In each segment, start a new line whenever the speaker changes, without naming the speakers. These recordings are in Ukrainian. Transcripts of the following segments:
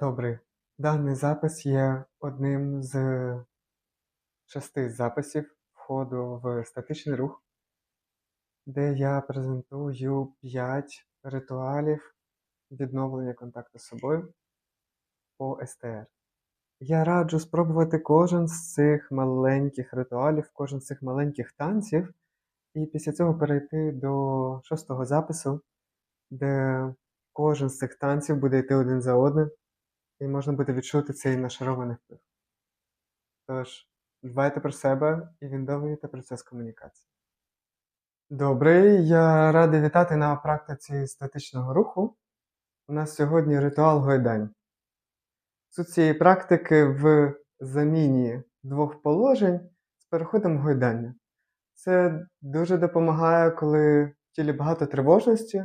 Добрий. Даний запис є одним з шести записів входу в статичний рух, де я презентую 5 ритуалів відновлення контакту з собою по СТР. Я раджу спробувати кожен з цих маленьких ритуалів, кожен з цих маленьких танців, і після цього перейти до шостого запису, де кожен з цих танців буде йти один за одним, і можна буде відчути цей нашарований вплив. Тож, дбайте про себе і відновлюйте процес комунікації. Добрий, я радий вітати на практиці статичного руху. У нас сьогодні ритуал гойдань. Суть цієї практики в заміні двох положень з переходом гойдання. Це дуже допомагає, коли в тілі багато тривожності,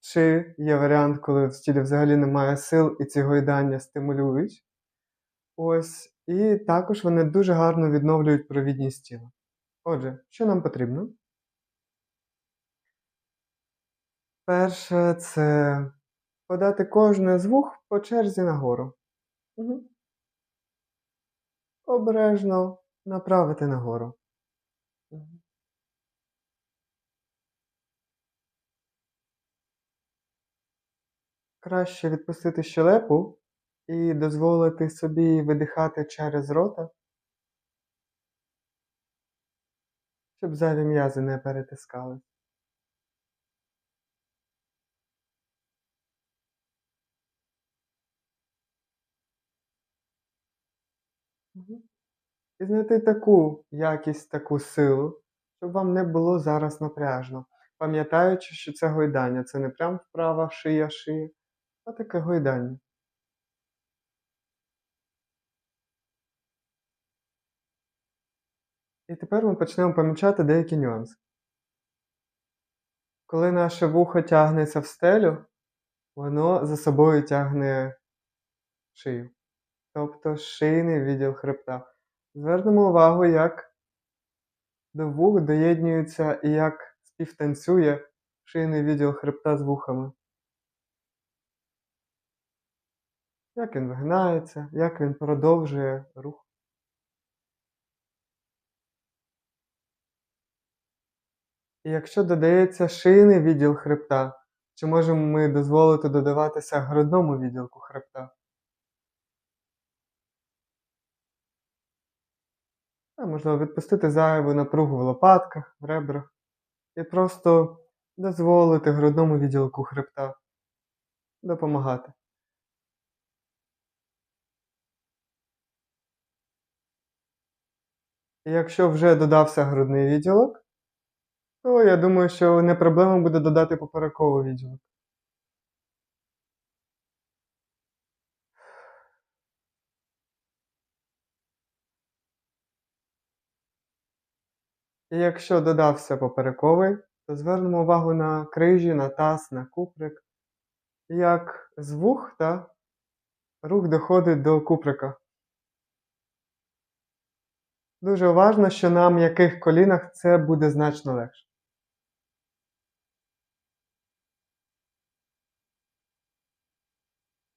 чи є варіант, коли в тілі взагалі немає сил і ці гойдання стимулюють. Ось, І також вони дуже гарно відновлюють провідність тіла. Отже, що нам потрібно? Перше це подати кожне з вух по черзі нагору. Угу. Обережно направити нагору. Угу. Краще відпустити щелепу і дозволити собі видихати через рота, щоб зайві м'язи не перетискали. І знайти таку якість, таку силу, щоб вам не було зараз напряжно, пам'ятаючи, що це гойдання, це не прям вправа шия шия, а таке гойдання. І тепер ми почнемо помічати деякі нюанси. Коли наше вухо тягнеться в стелю, воно за собою тягне шию. Тобто шийний відділ хребта. Звернемо увагу, як до вух доєднюється і як співтанцює шийний відділ хребта з вухами. Як він вигинається, як він продовжує рух. І якщо додається шийний відділ хребта, чи можемо ми дозволити додаватися грудному відділку хребта? А можливо відпустити зайву напругу в лопатках, в ребрах і просто дозволити грудному відділку хребта допомагати. Якщо вже додався грудний відділок, то я думаю, що не проблема буде додати поперековий відділок. І якщо додався поперековий, то звернемо увагу на крижі, на таз, на куприк. Як з вух та рух доходить до куприка. Дуже уважно, що на м'яких колінах це буде значно легше.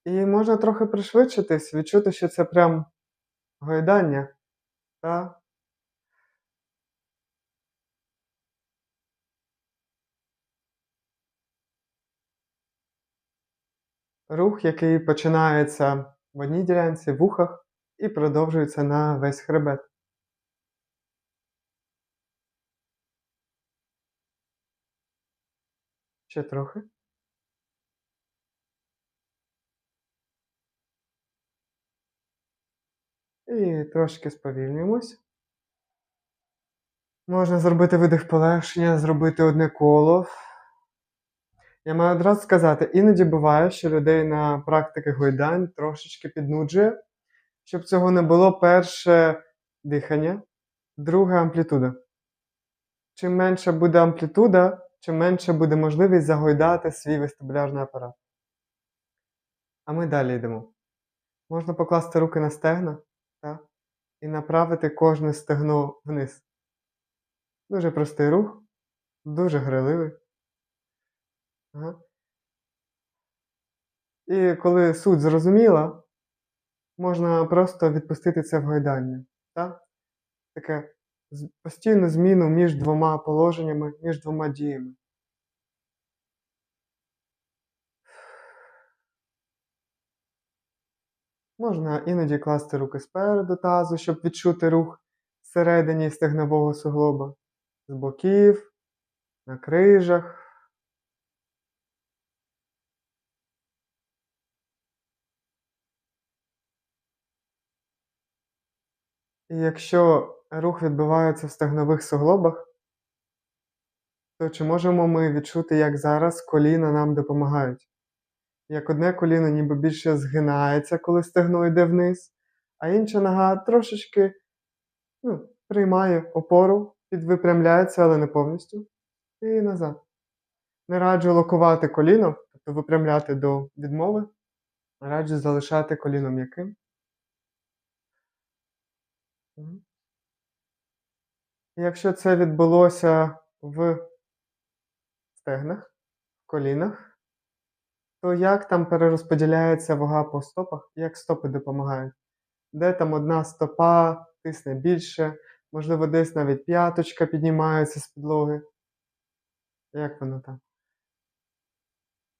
І можна трохи пришвидшитись, відчути, що це прям гойдання. Та Рух, який починається в одній ділянці в ухах і продовжується на весь хребет. Ще трохи. І трошки сповільнюємось. Можна зробити видих полегшення, зробити одне коло. Я маю одразу сказати, іноді буває, що людей на практики гойдань трошечки піднуджує, щоб цього не було перше дихання, друге амплітуда. Чим менша буде амплітуда, чим менше буде можливість загойдати свій вестибулярний апарат. А ми далі йдемо. Можна покласти руки на стегна так? і направити кожне стегно вниз. Дуже простий рух, дуже гриливий. Ага. І коли суть зрозуміла, можна просто відпустити це в гойдання. Так? Таке постійну зміну між двома положеннями, між двома діями. Можна іноді класти руки спереду тазу, щоб відчути рух всередині стегнового суглоба, з боків, на крижах. І якщо рух відбувається в стегнових суглобах, то чи можемо ми відчути, як зараз коліна нам допомагають? Як одне коліно ніби більше згинається, коли стегно йде вниз, а інша нога трошечки ну, приймає опору, підвипрямляється, але не повністю, і назад. Не раджу локувати коліно, тобто випрямляти до відмови, раджу залишати коліно м'яким. Якщо це відбулося в стегнах, в колінах, то як там перерозподіляється вага по стопах, як стопи допомагають? Де там одна стопа тисне більше, можливо, десь навіть п'яточка піднімається з підлоги. Як воно там?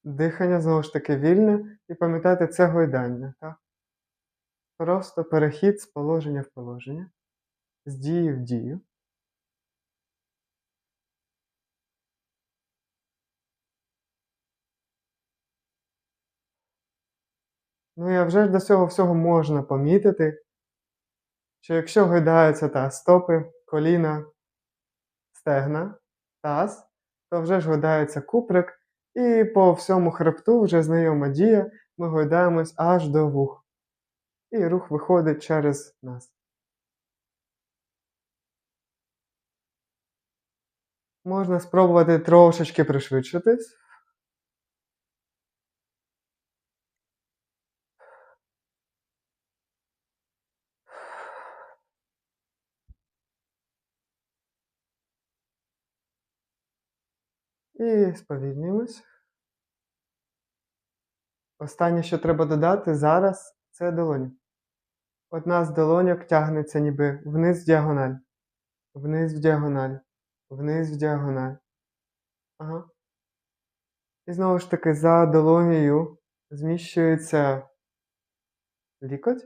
Дихання знову ж таки вільне, і пам'ятайте, це гойдання, так? Просто перехід з положення в положення, з дії в дію. Ну і вже ж до цього всього можна помітити, що якщо гойдаються та стопи, коліна, стегна, таз, то вже ж гойдається куприк, і по всьому хребту вже знайома дія, ми гойдаємось аж до вух. І рух виходить через нас. Можна спробувати трошечки пришвидшитись. І сповільнюємось. Останнє, що треба додати зараз, це долоні. Одна з долоньок тягнеться ніби вниз в діагональ, вниз в діагональ, вниз в діагональ. Ага. І знову ж таки, за долонею зміщується лікоть,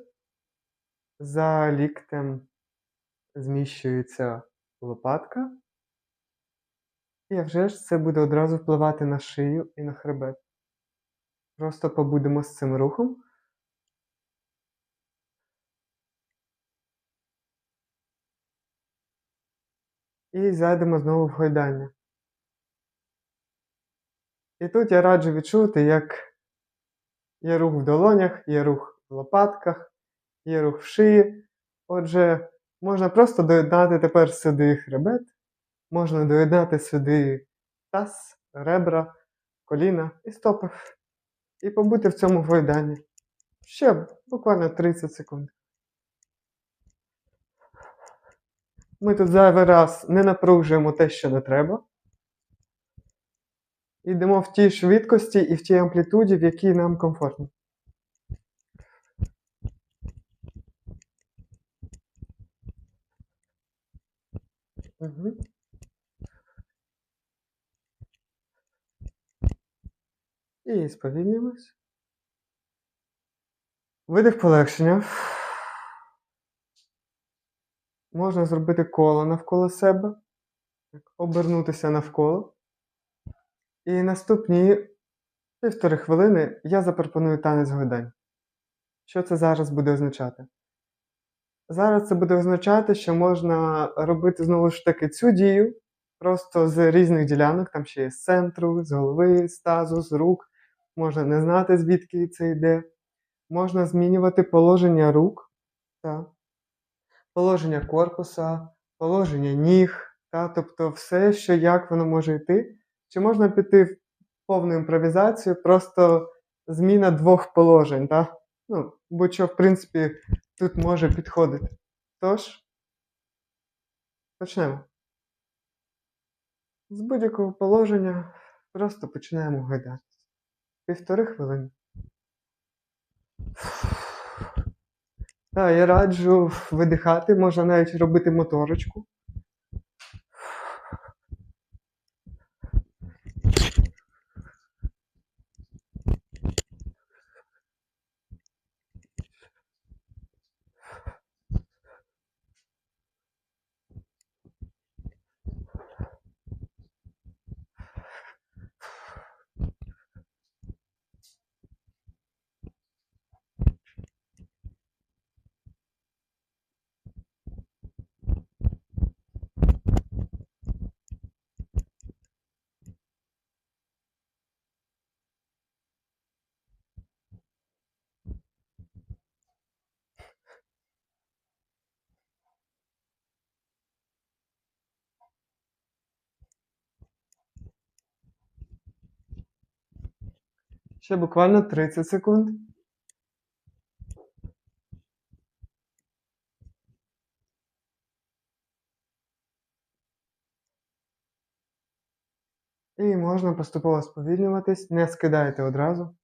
за ліктем зміщується лопатка. І а вже ж це буде одразу впливати на шию і на хребет. Просто побудемо з цим рухом. І зайдемо знову в гойдання. І тут я раджу відчути, як є рух в долонях, є рух в лопатках, є рух в шиї. Отже, можна просто доєднати тепер сюди хребет, можна доєднати сюди таз, ребра, коліна і стопи. І побути в цьому гойданні. Ще буквально 30 секунд. Ми тут зайвий раз не напружуємо те, що не треба. Йдемо в тій швидкості і в тій амплітуді, в якій нам комфортно. Угу. І сповільнюємось. Видих полегшення. Можна зробити коло навколо себе, обернутися навколо. І наступні півтори хвилини я запропоную танець гойдань. Що це зараз буде означати? Зараз це буде означати, що можна робити знову ж таки цю дію просто з різних ділянок, там ще є з центру, з голови, з тазу, з рук. Можна не знати, звідки це йде. Можна змінювати положення рук, та, положення корпуса, положення ніг, та, тобто все, що як воно може йти. Чи можна піти в повну імпровізацію, просто зміна двох положень. Та? Ну, будь-що, в принципі, тут може підходити. Тож, почнемо. З будь-якого положення просто починаємо гойдатися півтори хвилини. Так, я раджу видихати, можна навіть робити моторочку. Ще буквально 30 секунд. І можна поступово сповільнюватись, не скидайте одразу.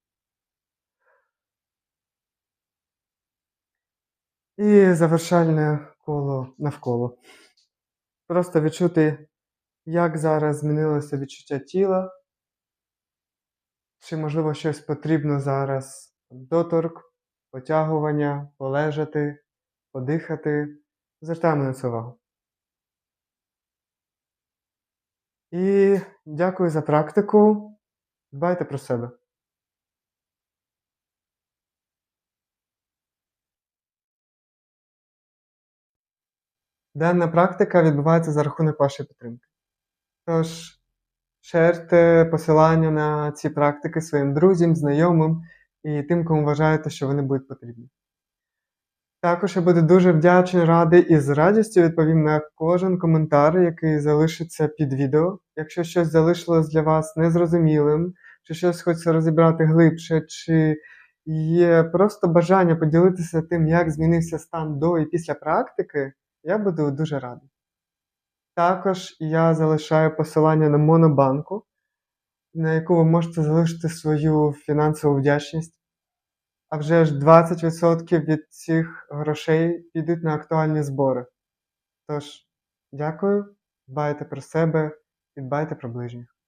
І завершальне коло навколо. Просто відчути, як зараз змінилося відчуття тіла, чи, можливо, щось потрібно зараз доторк, потягування, полежати, подихати. Звертаємо на це увагу. І дякую за практику. Дбайте про себе. Дана практика відбувається за рахунок вашої підтримки. Тож, шерте посилання на ці практики своїм друзям, знайомим і тим, кому вважаєте, що вони будуть потрібні. Також я буду дуже вдячний, радий і з радістю відповім на кожен коментар, який залишиться під відео. Якщо щось залишилось для вас незрозумілим, чи щось хочеться розібрати глибше, чи є просто бажання поділитися тим, як змінився стан до і після практики, я буду дуже радий. Також я залишаю посилання на Монобанку, на яку ви можете залишити свою фінансову вдячність. А вже ж 20% від цих грошей підуть на актуальні збори. Тож, дякую, дбайте про себе і дбайте про ближніх.